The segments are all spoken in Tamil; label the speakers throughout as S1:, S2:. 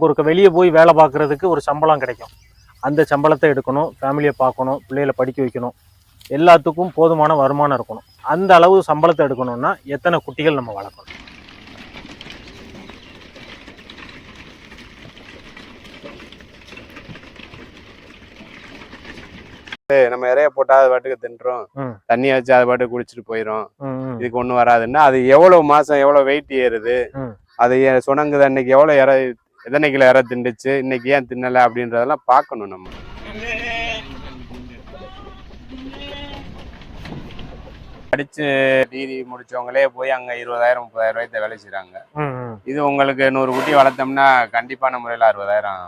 S1: நமக்கு ஒரு வெளியே போய் வேலை பார்க்குறதுக்கு ஒரு சம்பளம் கிடைக்கும். அந்த சம்பளத்தை எடுக்கணும் ஃபேமிலியை பார்க்கணும் பிள்ளைகளை படிக்க வைக்கணும். எல்லாத்துக்கும் போதுமான வருமானம் இருக்கணும். அந்த அளவு சம்பளத்தை எடுக்கணும்னா எத்தனை குட்டிகள் நம்ம வளர்க்கணும்.
S2: நம்ம இறைய போட்டா அது பாட்டுக்கு தின்றோம்.
S1: ம்.
S2: தண்ணி வச்சு அது பாட்டுக்கு குடிச்சிட்டு போயிடும்
S1: ம், ம்.
S2: இதுக்கு ஒண்ணும் வராதுன்னா அது எவ்வளவு மாசம் எவ்வளவு வெயிட் ஏறுது. அது சுணங்குது அன்னைக்கு எவ்வளவு இற எத்தனை கிலோ இற திண்டுச்சு இன்னைக்கு ஏன் தின்னல அப்படின்றதெல்லாம் பார்க்கணும் நம்ம. படிச்சு டிகிரி முடிச்சவங்களே போய் அங்க இருபதாயிரம் முப்பதாயிரம் ரூபாய்க்கு வேலை
S1: ம்,
S2: இது உங்களுக்கு நூறு குட்டி வளர்த்தோம்னா கண்டிப்பான முறையில் அறுபதாயிரம்.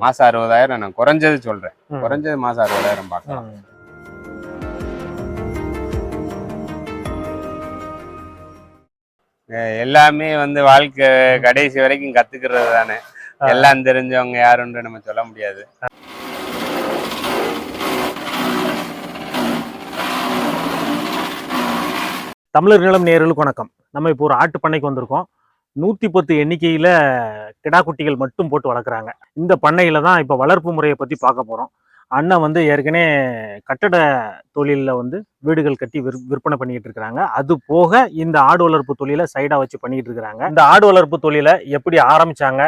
S2: மாசம் அறுபதாயிரம் நான் குறைஞ்சது சொல்றேன். குறைஞ்சது மாசம் அறுபதாயிரம் பார்க்கலாம். எல்லாமே வந்து வாழ்க்கை கடைசி வரைக்கும் கத்துக்கிறது தானே. எல்லாம் தெரிஞ்சவங்க யாருன்னு நம்ம சொல்ல முடியாது.
S1: தமிழர் நிலம் நேயர்களுக்கு வணக்கம். நம்ம இப்போ ஒரு ஆட்டு பண்ணைக்கு வந்திருக்கோம். நூற்றி பத்து எண்ணிக்கையில் கிடா குட்டிகள் மட்டும் போட்டு வளர்க்குறாங்க. இந்த பண்ணையில் தான் இப்போ வளர்ப்பு முறையை பற்றி பார்க்க போகிறோம் அண்ணன் வந்து ஏற்கனவே கட்டட தொழிலில் வந்து வீடுகள் கட்டி விற் விற்பனை பண்ணிக்கிட்டு இருக்கிறாங்க. அது போக இந்த ஆடு வளர்ப்பு தொழிலை சைடாக வச்சு பண்ணிக்கிட்டு இருக்கிறாங்க. இந்த ஆடு வளர்ப்பு தொழிலை எப்படி ஆரம்பித்தாங்க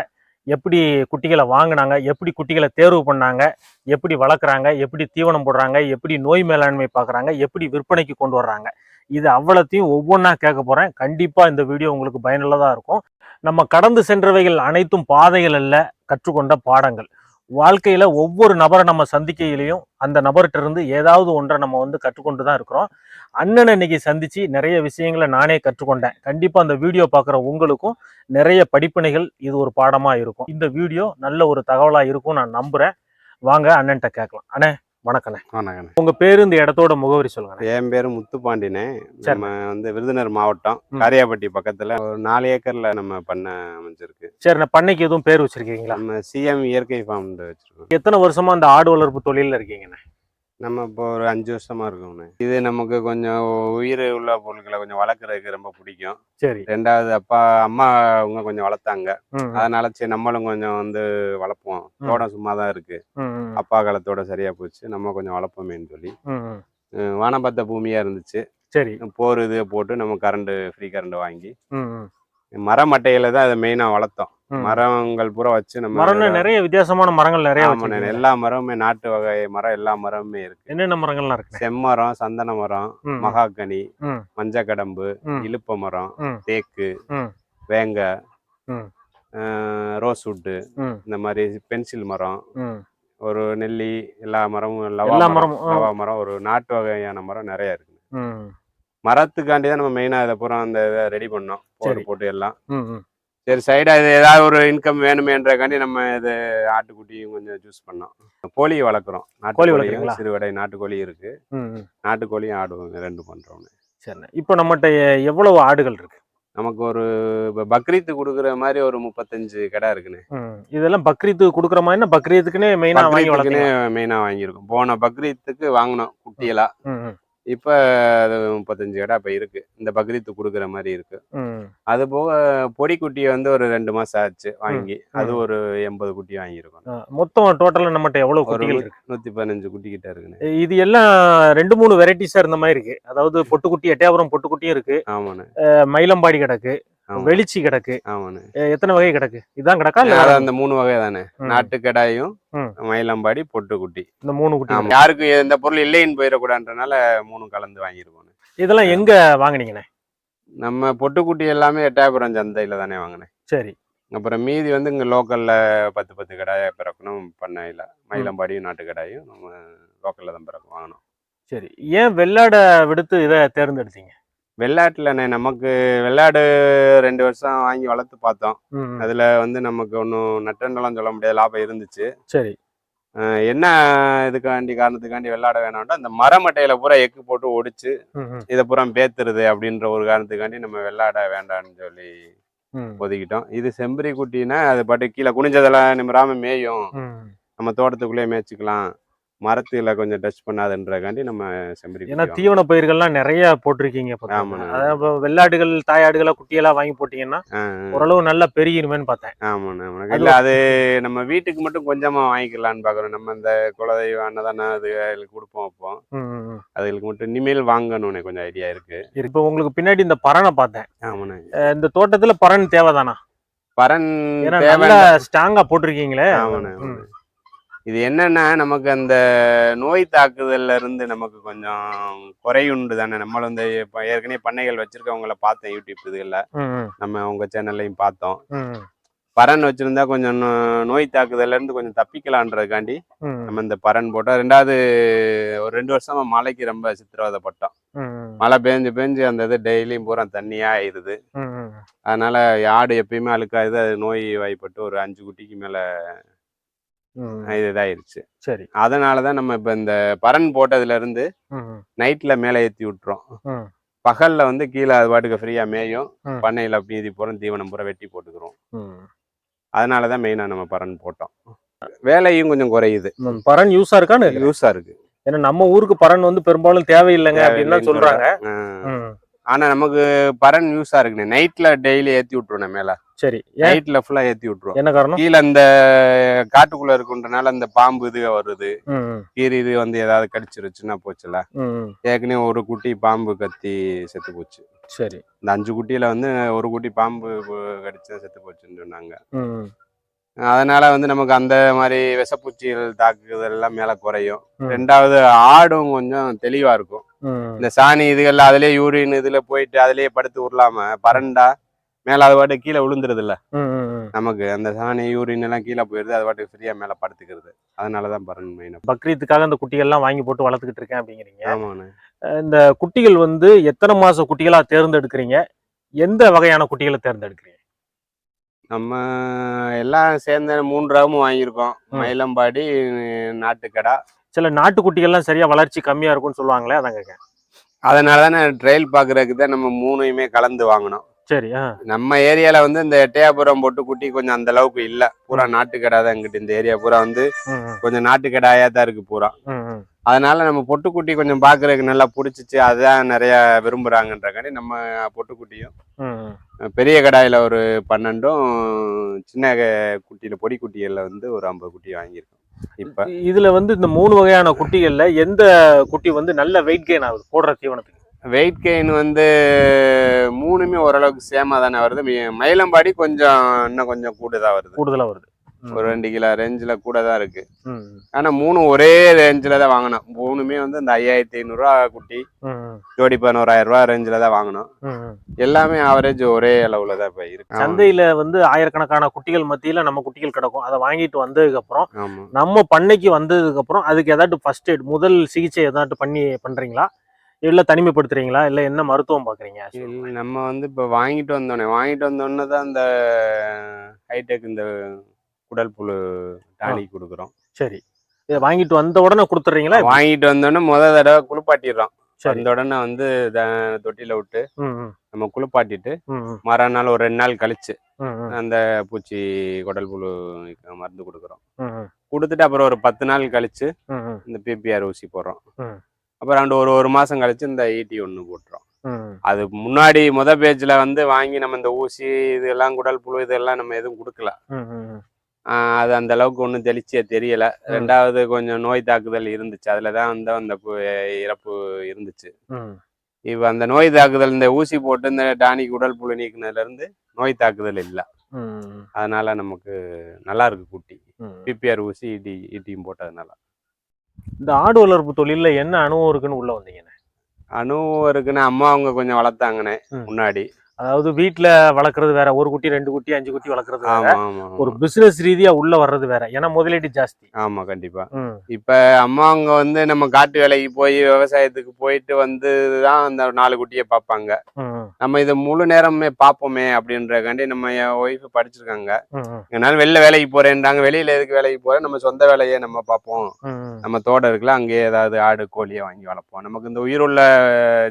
S1: எப்படி குட்டிகளை வாங்கினாங்க? எப்படி குட்டிகளை தேர்வு பண்ணாங்க? எப்படி வளர்க்குறாங்க? எப்படி தீவனம் போடுறாங்க? எப்படி நோய் மேலாண்மை பார்க்குறாங்க? எப்படி விற்பனைக்கு கொண்டு வர்றாங்க? இது அவ்வளத்தையும் ஒவ்வொன்றா கேட்க போகிறேன் கண்டிப்பாக இந்த வீடியோ உங்களுக்கு பயனுள்ளதாக இருக்கும். நம்ம கடந்து சென்றவைகள் அனைத்தும் பாதைகள் அல்ல கற்றுக்கொண்ட பாடங்கள். வாழ்க்கையில் ஒவ்வொரு நபரை நம்ம சந்திக்கையிலையும் அந்த நபர்கிட்ட இருந்து ஏதாவது ஒன்றை நம்ம வந்து கற்றுக்கொண்டு தான் இருக்கிறோம். அண்ணனை இன்னைக்கு சந்திச்சு நிறைய விஷயங்களை நானே கற்றுக்கொண்டேன். கண்டிப்பாக அந்த வீடியோ பார்க்குற உங்களுக்கும் நிறைய படிப்பினைகள் இது ஒரு பாடமாக இருக்கும். இந்த வீடியோ நல்ல ஒரு தகவலாக இருக்கும் நான் நம்புகிறேன் வாங்க அண்ணன்ட்ட கேட்கலாம். அண்ணே. வணக்கண்ணே.
S2: வணக்கம்
S1: உங்கள் பேர் இந்த இடத்தோட முகவரி சொல்லுங்கண்ணே.
S2: என் பேரு முத்துப்பாண்டினே. நம்ம வந்து விருதுநகர் மாவட்டம்
S1: ம்.
S2: காரியாபட்டி பக்கத்துல ஒரு நாலு ஏக்கர்ல நம்ம பண்ண அமைஞ்சிருக்கு.
S1: சரிண்ணே பண்ணைக்கு எதுவும் பேர் வச்சிருக்கீங்களா?
S2: நம்ம சிஎம் இயற்கை ஃபார்ம் வச்சிருக்கோம்.
S1: எத்தனை வருஷமா அந்த ஆடு வளர்ப்பு தொழிலில் இருக்கீங்கண்ணே?
S2: நம்ம இப்போ ஒரு அஞ்சு வருஷமா இருக்கோம்ண்ணே இது நமக்கு கொஞ்சம் உயிர் உள்ள பொருட்களை கொஞ்சம் வளர்க்குறதுக்கு ரொம்ப பிடிக்கும்.
S1: சரி.
S2: ரெண்டாவது அப்பா அம்மா அவங்க கொஞ்சம் வளர்த்தாங்க. அதனால சரி நம்மளும் கொஞ்சம் வந்து வளர்ப்போம். தோட்டம் சும்மா தான் இருக்கு அப்பா காலத்தோட சரியா போச்சு. நம்ம கொஞ்சம் வளர்ப்போமேன்னு சொல்லி. வானபத்த பூமியா இருந்துச்சு.
S1: சரி.
S2: போர் இது போட்டு நம்ம கரண்ட் ஃப்ரீ கரண்ட் வாங்கி. மர மட்டையில தான் அதை மெயினா வளர்த்தோம். மரங்கள் பூரா வச்சு நம்ம
S1: மரம்னா நிறைய வித்தியாசமான மரங்கள் நிறைய.
S2: எல்லா மரமுமே நாட்டு வகை மரம் எல்லா மரமுமே இருக்கு
S1: என்னென்ன மரங்கள்லாம் இருக்குண்ணே
S2: செம்மரம் சந்தன மரம்
S1: ம்,
S2: மகாக்கனி
S1: ம்.
S2: மஞ்சக்கடம்பு
S1: ம்.
S2: இலுப்ப மரம். தேக்கு. வேங்க
S1: ம்.
S2: ரோஸ்வுட்டு
S1: ம்,
S2: இந்த மாதிரி பென்சில் மரம். ஒரு நெல்லி எல்லா மரமும்
S1: எல்லா
S2: லவா மரம். லவா மரம் ஒரு நாட்டு வகையான மரம் நிறைய இருக்கு மரத்துக்காண்டி தான் நம்ம மெயினா இதை பூரா அந்த இதை ரெடி பண்ணோம் போட்டு. போட்டு எல்லாம். சரி சைடா இது ஏதாவது ஒரு இன்கம் வேணுமேன்றக்காண்டி நம்ம இது ஆட்டுக்குட்டியும் கொஞ்சம் சூஸ் பண்ணோம். கோழி வளர்க்குறோம்.
S1: கோழி வளர்க்குறீங்களா?
S2: சிறுவடை நாட்டுக்கோழி இருக்கு. நாட்டுக்கோழியும் ஆடுவோம் ரெண்டு பண்றோம்
S1: சரிண்ணே. இப்போ நம்மகிட்ட எவ்வளவு ஆடுகள் இருக்கு?
S2: நமக்கு ஒரு இப்போ பக்ரீத்து கொடுக்குற மாதிரி ஒரு முப்பத்தஞ்சு கடை இருக்குண்ணே.
S1: ம். இதெல்லாம் பக்ரீத்துக்கு கொடுக்குற மாதிரி பக்ரீத்துக்குன்னே மெயினா வாங்கி
S2: பக்ரீத்துக்குன்னு
S1: வளர்த்தீங்க
S2: மெயினா வாங்கியிருக்கோம். போன பக்ரீத்துக்கு வாங்கினோம் குட்டியெல்லாம். இப்போ அது முப்பத்தஞ்சு கடை இப்போ இருக்கு. இந்த பக்ரீத்து கொடுக்குற மாதிரி இருக்கு. அது போக பொடி குட்டியை வந்து ஒரு ரெண்டு மாசம் ஆச்சு வாங்கி. அது. ஒரு எண்பது குட்டி வாங்கியிருக்கோம்.
S1: மொத்தம் டோட்டலா நம்மகிட்ட எவ்வளவு
S2: ஒரு
S1: குட்டிகள் இருக்கு?
S2: நூத்தி பதினஞ்சு குட்டி கிட்ட இருக்குண்ணே
S1: இது எல்லாம் ரெண்டு மூணு வெரைட்டிஸா இருந்த மாதிரி இருக்கு. அதாவது பொட்டுக்குட்டி எட்டயபுரம் பொட்டுக்குட்டியும் இருக்கு.
S2: ஆமாண்ணே.
S1: மயிலம்பாடி கிடக்கு. வெளிச்சி கிடக்கு. எத்தனை வகை கிடக்கு? இதான் கிடக்கா
S2: அந்த மூணு வகை தானே. நாட்டு கடாயும். மயிலம்பாடி பொட்டுக்குட்டி.
S1: இந்த மூணு குட்டி
S2: யாருக்கும் எந்த பொருள் இல்லைன்னு போயிடக்கூடாதுன்றனால மூணு கலந்து வாங்கியிருக்கோம்
S1: இதெல்லாம் எங்க வாங்குனீங்கண்ணே?
S2: நம்ம பொட்டுக்குட்டி எல்லாமே எட்டாயபுரம் சந்தையில தானே வாங்கினேன்.
S1: சரி.
S2: அப்புறம் மீதி வந்து இங்க லோக்கல்ல பத்து பத்து கடாய பிறக்கணும் பண்ணையில. மயிலம்பாடியும் நாட்டு கடாயும் நம்ம லோக்கல்ல தான் பிறக்கும் வாங்கணும்.
S1: சரி. ஏன் வெள்ளாட விடுத்து இதை தேர்ந்தெடுத்தீங்க?
S2: வெள்ளாட்டுலண்ணே நமக்கு வெள்ளாடு ரெண்டு வருஷம் வாங்கி வளர்த்து பார்த்தோம். அதுல வந்து நமக்கு ஒன்றும் நட்டண்டெல்லாம் சொல்ல முடியாது லாபம் இருந்துச்சு.
S1: சரி.
S2: என்ன இதுக்காண்டி காரணத்துக்காண்டி வெள்ளாட வேணாம்னா அந்த மரமட்டையில பூரா எக்கு போட்டு ஒடிச்சு இதை பூரா பேத்துருது அப்படின்ற ஒரு காரணத்துக்காண்டி நம்ம வெள்ளாட வேண்டாம்னு சொல்லி ஒதுக்கிட்டோம். இது செம்பரி குட்டினா அது பாட்டு கீழே குனிஞ்சதெல்லாம் நிமிராம மேயும். நம்ம தோட்டத்துக்குள்ளேயே மேய்ச்சிக்கலாம். மரத்துல கொஞ்சம் டச் பண்ணாதுன்றக்காண்டி நம்ம செம்பரி
S1: ஏன்னா தீவன பயிர்கள்லாம் நிறைய போட்டிருக்கீங்க. அதாவது வெள்ளாடுகள் தாயாடுகளா குட்டியெல்லாம் வாங்கி போட்டீங்கன்னா ஓரளவு நல்லா பெருகிருமேன்னு பார்த்தேன்.
S2: ஆமாண்ணே.
S1: அது
S2: இல்ல அது நம்ம வீட்டுக்கு மட்டும் கொஞ்சமா வாங்கிக்கலாம்னு பாக்குறோம் நம்ம இந்த குலதெய்வம் அன்னதானம் அதுகளுக்கு கொடுப்போம் அப்போ. அதுகளுக்கு மட்டும் இனிமேல் வாங்கணும்னு கொஞ்சம் ஐடியா இருக்கு.
S1: இப்போ உங்களுக்கு பின்னாடி இந்த பறனை பார்த்தேன்
S2: ஆமாண்ணே
S1: இந்த தோட்டத்துல பறன் தேவைதானா நல்லா ஸ்ட்ராங்கா போட்டிருக்கீங்களே.
S2: ஆமாண்ணே. இது என்னன்னா நமக்கு அந்த நோய் தாக்குதல்ல இருந்து நமக்கு கொஞ்சம் குறையுண்டு தானே. நம்மள வந்து ஏற்கனவே பண்ணைகள் வச்சிருக்கவங்கள பார்த்தேன் யூடியூப் இதுல நம்ம உங்க சேனல்லையும் பார்த்தோம். பரன் வச்சிருந்தா கொஞ்சம் நோய் தாக்குதல்ல இருந்து கொஞ்சம் தப்பிக்கலான்றதுக்காண்டி நம்ம இந்த பரன் போட்டோம் ரெண்டாவது ஒரு ரெண்டு வருஷமா மழைக்கு ரொம்ப சித்திரவதைப்பட்டோம். மழை பெஞ்சு பெஞ்சு அந்த இது டெய்லியும் பூரா தண்ணியா ஆயிடுது
S1: ம்.
S2: அதனால ஆடு எப்பயுமே அழுக்காது. அது நோய் வாய்ப்பட்டு ஒரு அஞ்சு குட்டிக்கு மேல. இது இதாயிருச்சு.
S1: சரி.
S2: அதனால தான் நம்ம இப்போ இந்த பரன் போட்டதுல இருந்து நைட்ல மேலே ஏற்றி விட்டுறோம். பகல்ல வந்து கீழே அது பாட்டுக்கு ஃப்ரீயா மேயும். பண்ணையில மீதி பூரா தீவனம் பூரா வெட்டி போட்டுக்கிறோம்.
S1: ம்.
S2: அதனால தான் மெயினாக நம்ம பரன் போட்டோம். வேலையும் கொஞ்சம் குறையுது.
S1: ம், பறன் யூஸா இருக்கான்னு.
S2: யூஸா இருக்கு.
S1: ஏன்னா நம்ம ஊருக்கு பறன் வந்து பெரும்பாலும் தேவையில்லைங்க அப்படின்னு சொல்றாங்க.
S2: ஆனா நமக்கு பரன் யூஸா இருக்குண்ணே. நைட்ல டெய்லி ஏத்தி விட்டுருவோம் மேல
S1: சரி
S2: நைட்ல ஃபுல்லா ஏத்தி விட்டுருவோம்
S1: என்ன காரணம்?
S2: கீழே அந்த காட்டுக்குள்ள இருக்குன்றனால அந்த பாம்பு இது வருது. கீரி இது வந்து ஏதாவது கடிச்சிருச்சுன்னா போச்சுல. ஏற்கனவே ஒரு குட்டி பாம்பு கத்தி செத்து போச்சு.
S1: சரி.
S2: இந்த அஞ்சு குட்டியில வந்து ஒரு குட்டி பாம்பு கடிச்சு செத்து போச்சுன்னு சொன்னாங்க. அதனால வந்து நமக்கு அந்த மாதிரி விஷப்பூச்சிகள் தாக்குதல் எல்லாம் மேல குறையும். ரெண்டாவது ஆடும் கொஞ்சம் தெளிவா இருக்கும். இந்த சாணி இதுகள்ல அதுலயே யூரின் இதுல போயிட்டு அதுலயே படுத்து உருளாம பரண்டா மேல அது பாட்டு கீழே விழுந்துருது இல்ல. நமக்கு அந்த சாணி யூரின் எல்லாம் கீழே போயிருது அது பாட்டு ஃப்ரீயா மேல படுத்துக்கிறது. அதனாலதான் பரன் மெயின்
S1: பக்ரீத்துக்காக இந்த குட்டிகள்லாம் வாங்கி போட்டு வளர்த்துக்கிட்டு இருக்கேன் அப்படிங்கிறீங்க.
S2: ஆமாண்ணே.
S1: இந்த குட்டிகள் வந்து எத்தனை மாச குட்டிகளா தேர்ந்தெடுக்கிறீங்க? எந்த வகையான குட்டிகளை தேர்ந்தெடுக்கிறீங்க?
S2: நம்ம எல்லாம் சேர்ந்த மூன்று ரகமும் வாங்கியிருக்கோம். மயிலம்பாடி நாட்டுக்கடா
S1: சில நாட்டு குட்டிகள்லாம் சரியா வளர்ச்சி கம்மியா இருக்கும்னு சொல்லுவாங்களே அதான்
S2: அதனால தானே ட்ரையல் பார்க்கறதுக்கு தான் நம்ம மூணுமே கலந்து வாங்கினோம்
S1: சரி
S2: நம்ம ஏரியால வந்து இந்த எட்டையாபுரம் பொட்டு குட்டி கொஞ்சம் அந்த அளவுக்கு இல்ல. பூரா நாட்டுக்கடா தான் எங்கிட்ட இந்த ஏரியா பூரா வந்து கொஞ்சம் நாட்டுக்கடாயா தான் இருக்கு பூரா. அதனால நம்ம பொட்டுக்குட்டி கொஞ்சம் பார்க்கறதுக்கு நல்லா பிடிச்சிச்சு அதுதான் நிறைய விரும்புறாங்கன்றக்காண்டி நம்ம பொட்டுக்குட்டியும். பெரிய கடாயில ஒரு பன்னெண்டும் சின்ன குட்டியில பொடி குட்டிகள்ல வந்து ஒரு ஐம்பது குட்டி வாங்கியிருக்கோம். இப்ப
S1: இதுல வந்து இந்த மூணு வகையான குட்டிகள்ல எந்த குட்டி வந்து நல்ல வெயிட் கெயின் ஆகுது? போடுற தீவனத்துக்கு.
S2: வெயிட் கெயின் வந்து மூணுமே ஓரளவுக்கு சேமா தானே வருது. மயிலம்பாடி கொஞ்சம் இன்னும் கொஞ்சம் கூடுதா வருது.
S1: கூடுதலா வருது.
S2: ஒரு ரெண்டு கிலோ ரேஞ்சில் கூட தான் இருக்கு.
S1: ம்,
S2: ஆனா மூணு ஒரே ரேஞ்சில் தான் வாங்கினோம். மூணுமே வந்து இந்த ஐயாயிரத்தி ஐநூறுரூவா குட்டி ஜோடி பதினோராயிரம் ரூபா ரேஞ்சில் தான் வாங்கினோம். எல்லாமே ஆவரேஜ் ஒரே அளவுல தான் இப்போ இருக்கு.
S1: சந்தையில வந்து ஆயிரக்கணக்கான குட்டிகள் மத்தியில நம்ம குட்டிகள் கிடக்கும். அதை வாங்கிட்டு வந்ததுக்கு அப்புறம்
S2: ஆமா.
S1: நம்ம பண்ணைக்கு வந்ததுக்கு அப்புறம் அதுக்கு ஏதாட்டும் ஃபர்ஸ்ட் எய்ட் முதல் சிகிச்சை ஏதாட்டும் பண்ணி பண்றீங்களா? இல்ல தனிமைப்படுத்துறீங்களா? இல்ல என்ன மருத்துவம் பாக்குறீங்க?
S2: இல்ல, நம்ம வந்து இப்போ வாங்கிட்டு வந்தோடனே வாங்கிட்டு வந்தோடனே தான் இந்த ஹைடெக் இந்த குடல் புழு டானிக் கொடுக்குறோம்.
S1: சரி. இதை வாங்கிட்டு வந்த உடனே கொடுத்துறீங்களா?
S2: வாங்கிட்டு வந்தோடனே முத தடவை குளிப்பாட்டிடுறோம். வந்த உடனே வந்து தொட்டியில விட்டு நம்ம குளிப்பாட்டிட்டு மறுநாள் ஒரு ரெண்டு நாள் கழிச்சு அந்த பூச்சி குடல் புழு மருந்து கொடுக்குறோம். கொடுத்துட்டு அப்புறம் ஒரு பத்து நாள் கழிச்சு இந்த பிபிஆர் ஊசி போடுறோம். அப்புறம் ரெண்டு ஒரு ஒரு மாசம் கழிச்சு இந்த ஈட்டி ஒன்று போட்டுறோம். அது முன்னாடி முத பேஜ்ல வந்து வாங்கி நம்ம இந்த ஊசி இதெல்லாம் குடல் புழு இதெல்லாம் நம்ம எதுவும் கொடுக்கல. அது அந்த அளவுக்கு ஒன்றும் தெளிச்சியே தெரியல. ரெண்டாவது கொஞ்சம் நோய் தாக்குதல் இருந்துச்சு. அதுல தான் வந்து அந்த இறப்பு இருந்துச்சு. இப்போ அந்த நோய் தாக்குதல் இந்த ஊசி போட்டு இந்த டானிக் உடல் புழு நீக்கினதுல இருந்து நோய் தாக்குதல் இல்லை. அதனால நமக்கு நல்லா இருக்கு குட்டி. பிபிஆர் ஊசி இடி இடியும் போட்டதுனால.
S1: இந்த ஆடு வளர்ப்பு தொழில்ல என்ன அனுபவம் இருக்குன்னு உள்ள வந்தீங்க
S2: அனுபவம் இருக்குன்னு அம்மா அவங்க கொஞ்சம் வளர்த்தாங்கண்ணே. முன்னாடி.
S1: அதாவது வீட்ல வளர்க்கறது வேற ஒரு குட்டி ரெண்டு குட்டி அஞ்சு குட்டி வளர்க்கறது வேற. ஒரு பிசினஸ் ரீதியா உள்ள வர்றது வேற. ஏன்னா முதலீடு ஜாஸ்தி.
S2: ஆமா கண்டிப்பா. இப்ப அம்மா அவங்க வந்து நம்ம காட்டு வேலைக்கு போய் விவசாயத்துக்கு போயிட்டு வந்து தான் அந்த நாலு குட்டியை பார்ப்பாங்க.
S1: ம்,
S2: நம்ம இதை முழு நேரமே பார்ப்போமே அப்படின்றக்காண்டி நம்ம என் ஒய்ஃப் படிச்சிருக்காங்க. என்னால வெளில வேலைக்கு போறேன்றாங்க. வெளியில எதுக்கு வேலைக்கு போறேன்? நம்ம சொந்த வேலையை நம்ம பார்ப்போம். நம்ம தோட்டம் இருக்குல்ல அங்கேயே ஏதாவது ஆடு கோழியை வாங்கி வளர்ப்போம். நமக்கு இந்த உயிருள்ள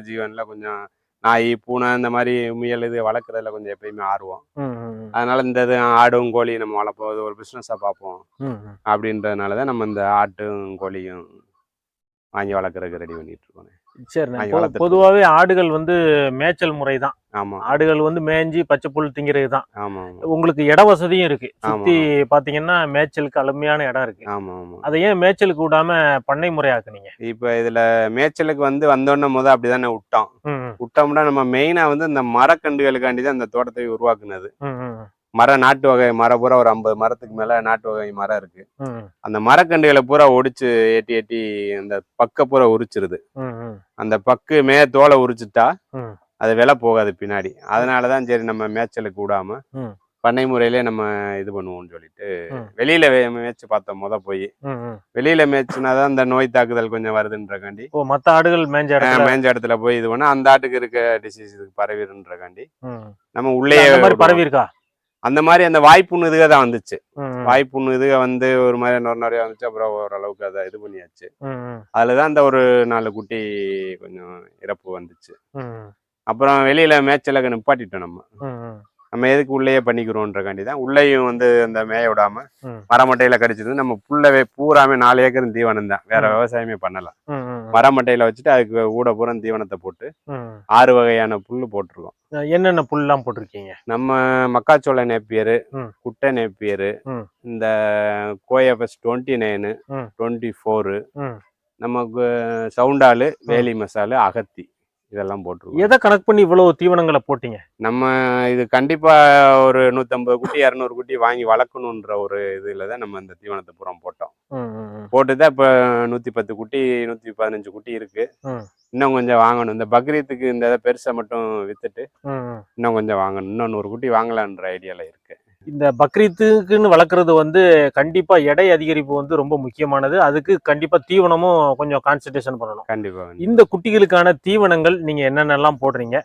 S2: ஜீவன்ல கொஞ்சம் நாய் பூனை இந்த மாதிரி முயல் இது வளர்க்குறதுல கொஞ்சம் எப்பயுமே ஆர்வம். அதனால இந்த இது ஆடும் கோழி நம்ம வளர்ப்போம். இது ஒரு பிஸ்னஸாக பார்ப்போம். அப்படின்றதுனால தான் நம்ம இந்த ஆட்டும் கோழியும் வாங்கி வளர்க்குறதுக்கு ரெடி பண்ணிட்டு இருக்கோம். வளர்த்துட்டு
S1: பொதுவாகவே ஆடுகள் வந்து மேய்ச்சல் முறை தான் ஆடுகள் வந்து மேய்ஞ்சி பச்சை புல் திங்கிறது தான் உங்களுக்கு இட வசதியும் இருக்கு. சுத்தி பாத்தீங்கன்னா மேய்ச்சலுக்கு அருமையான இடம் இருக்கு.
S2: ஆமாம் ஆமாம்
S1: அதை ஏன் மேய்ச்சலுக்கு விடாம பண்ணை முறையாக்குனீங்க?
S2: இப்போ இதில் மேய்ச்சலுக்கு வந்து வந்தோடனே முத அப்படி தானே விட்டோம் விட்டோம்னா நம்ம மெயினாக வந்து இந்த மரக்கன்றுகளுக்காண்டி தான் இந்த தோட்டத்தை உருவாக்குனது.
S1: ம், ம்,
S2: மர நாட்டு வகை மரம் பூரா ஒரு ஐம்பது மரத்துக்கு மேலே நாட்டு வகை மரம் இருக்கு. அந்த மரக்கன்றுகளை பூரா ஒடிச்சு ஏட்டி ஏட்டி அந்த பக்க பூரா உரிச்சிருது. அந்த பக்கு மே தோலை உரிச்சிட்டா. அது விலை போகாது பின்னாடி. அதனால தான் சரி நம்ம மேய்ச்சலுக்கு விடாம
S1: ம்.
S2: பண்ணை முறையிலே நம்ம இது பண்ணுவோம்னு சொல்லிட்டு. வெளியில மேய்ச்சு பார்த்தோம் முத போய். வெளியில மேய்ச்சுனா தான் இந்த நோய் தாக்குதல் கொஞ்சம் வருதுன்றக்காண்டி.
S1: மத்த ஆடுகள் மேய்ஞ்ச
S2: அஹ்,
S1: இடத்துல?
S2: போய் இது பண்ணா அந்த ஆட்டுக்கு இருக்க டிசீஸ் இதுக்கு பரவிடுன்றக்காண்டி. நம்ம உள்ளே
S1: அந்த பரவி இருக்கா
S2: அந்த மாதிரி அந்த வாய்ப்புண்ணு இதுக தான் வந்துச்சு. வாய்ப்புண்ணு இதுக வந்து ஒரு மாதிரி நொறு நிறைய வந்துச்சு. அப்புறம் ஓரளவுக்கு அதை இது பண்ணியாச்சு. அதுலதான் அந்த ஒரு நாலு குட்டி கொஞ்சம் இறப்பு வந்துச்சு. அப்புறம் வெளியில மேய்ச்சலுக்கு நிப்பாட்டிட்டோம் நம்ம. நம்ம எதுக்கு உள்ளேயே பண்ணிக்கிறோன்றக்காண்டி தான் உள்ளேயும் வந்து அந்த மேய விடாம. மரமட்டையில கடிச்சிட்டு நம்ம புல்லவே பூராமே நாலு ஏக்கர் தீவனம் தான் வேற. விவசாயமே பண்ணல
S1: ம், ம்,
S2: மரமட்டையில வச்சுட்டு அதுக்கு ஊட பூரா தீவனத்தை போட்டு. ஆறு வகையான புல்லு போட்டிருக்கோம்
S1: என்னென்ன புல்லாம் போட்டிருக்கீங்க
S2: நம்ம மக்காச்சோள நேப்பியரு. குட்டை நேப்பியரு. இந்த CoFS twenty nine. Twenty four. நமக்கு சவுண்டாலு வேலி மசாலு அகத்தி இதெல்லாம் போட்டிருக்கோம்
S1: எதை கணக்கு பண்ணி இவ்வளவு தீவனங்களை போட்டீங்க?
S2: நம்ம இது கண்டிப்பா ஒரு நூத்தம்பது குட்டி இரநூறு குட்டி வாங்கி வளர்க்கணுன்ற ஒரு இதுல தான் நம்ம இந்த தீவனத்தை புறம் போட்டோம்.
S1: ம், ம், ம்.
S2: போட்டு தான் இப்போ நூத்தி பத்து குட்டி நூத்தி பதினஞ்சு குட்டி இருக்கு. இன்னும் கொஞ்சம் வாங்கணும். இந்த பக்ரீத்துக்கு இந்த பெருசை மட்டும் வித்துட்டு. இன்னும் கொஞ்சம் வாங்கணும். இன்னும் நூறு குட்டி வாங்கலான்ற ஐடியால இருக்கு.
S1: இந்த பக்ரீத்துக்குன்னு வளர்க்குறது வந்து கண்டிப்பா எடை அதிகரிப்பு வந்து ரொம்ப முக்கியமானது அதுக்கு கண்டிப்பா தீவனமும் கொஞ்சம் கான்சன்ட்ரேஷன் பண்ணணும்
S2: கண்டிப்பா கண்டிப்பா.
S1: இந்த குட்டிகளுக்கான தீவனங்கள் நீங்க என்னென்னலாம் போடுறீங்க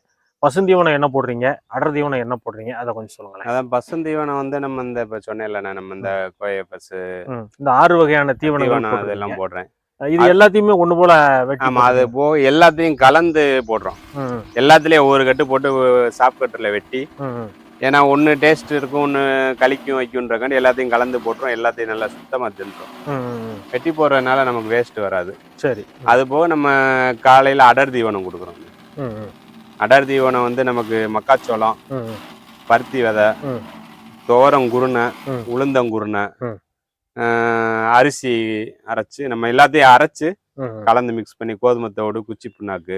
S1: பசுந்தீவனம் என்ன போடுறீங்க அடர் தீவனம் என்ன போடுறீங்க அதை கொஞ்சம் சொல்லுங்களேன்
S2: அதான் பசுந்தீவனம் வந்து நம்ம இந்த இப்ப சொன்னேன்ல நான் நம்ம இந்த கோய பசு.
S1: இந்த ஆறு வகையான தீவனங்கள்
S2: தீவனம். அதெல்லாம் போடுறேன்
S1: இது எல்லாத்தையுமே ஒண்ணு போல வெட்டி
S2: ஆமா அது. போக எல்லாத்தையும் கலந்து போடுறோம் எல்லாத்துலயும் ஒவ்வொரு கட்டு போட்டு சாப் கட்டுல வெட்டி. ஏன்னா ஒன்று டேஸ்ட் இருக்கும் ஒன்று கழிக்கும் வைக்கும்ன்றக்காண்டி எல்லாத்தையும் கலந்து போட்டுரும் எல்லாத்தையும் நல்லா சுத்தமாக தின்றோம். வெட்டி போடுறதுனால நமக்கு வேஸ்ட் வராது
S1: சரி
S2: அது போக நம்ம காலையில் அடர் தீவனம் கொடுக்குறோம் அடர் தீவனம் வந்து நமக்கு மக்காச்சோளம். பருத்தி விதை
S1: ம்.
S2: துவரம் குருணை. உளுந்தங்குருணை அரிசி அரைச்சு நம்ம எல்லாத்தையும் அரைச்சு கலந்து மிக்ஸ் பண்ணி கோதுமை தோடு குச்சி புண்ணாக்கு